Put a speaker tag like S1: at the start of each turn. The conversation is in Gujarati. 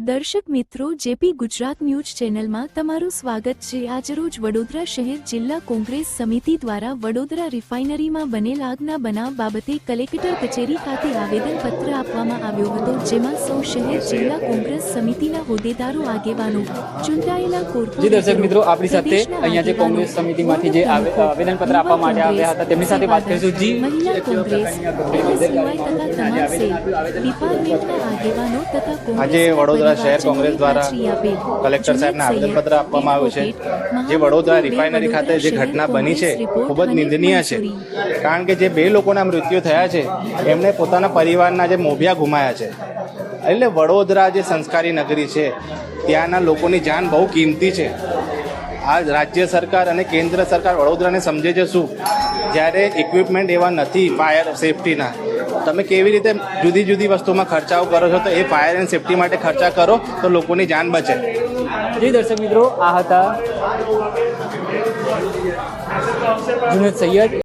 S1: દર્શક મિત્રો જેપી ગુજરાત ન્યૂઝ ચેનલમાં તમારું સ્વાગત છે. આજરોજ વડોદરા શહેર જિલ્લા કોંગ્રેસ સમિતિ દ્વારા વડોદરા રિફાઇનરીમાં બનેલ આગના બનાવ બાબતે કલેક્ટર કચેરી ખાતે આવેદનપત્ર આપવામાં આવ્યો હતો જેમાં સૌ શહેર જિલ્લા કોંગ્રેસ સમિતિના હોદ્દેદારો આગેવાનો ચૂંટાયેલા
S2: જી દર્શક મિત્રો આપણી સાથે અહીંયા જે કોંગ્રેસ સમિતિમાંથી જે આવે- આવેદનપત્ર આપવા માટે આવ્યા હતા તેમની સાથે વાત કરીશું. જી
S1: મહિલા કોંગ્રેસ તથા તમામ સેલ ડિપાર્ટમેન્ટના આગેવાનો તથા કોંગ્રેસ
S3: વડોદરા શહેર કોંગ્રેસ દ્વારા કલેક્ટર સાહેબને આવેદનપત્ર આપવામાં આવ્યું છે. જે વડોદરા રિફાઇનરી ખાતે જે ઘટના બની છે ખૂબ જ નિંદનીય છે. કારણ કે જે બે લોકોના મૃત્યુ થયા છે એમણે પોતાના પરિવારના જે મોભિયા ગુમાયા છે. એટલે વડોદરા જે સંસ્કારી નગરી છે ત્યાંના લોકોની જાન બહુ કિંમતી છે. આ રાજ્ય સરકાર અને કેન્દ્ર સરકાર વડોદરાને સમજે છે શું? જ્યારે ઇક્વિપમેન્ટ એવા નથી ફાયર સેફટીના તમે કેવી રીતે જુદી જુદી વસ્તુમાં ખર્ચાઓ કરો છો તો એ ફાયર એન્ડ સેફટી માટે ખર્ચા કરો તો લોકોની જાન બચે.
S2: જી દર્શક મિત્રો, આ હતા જુનેદ સૈયદ.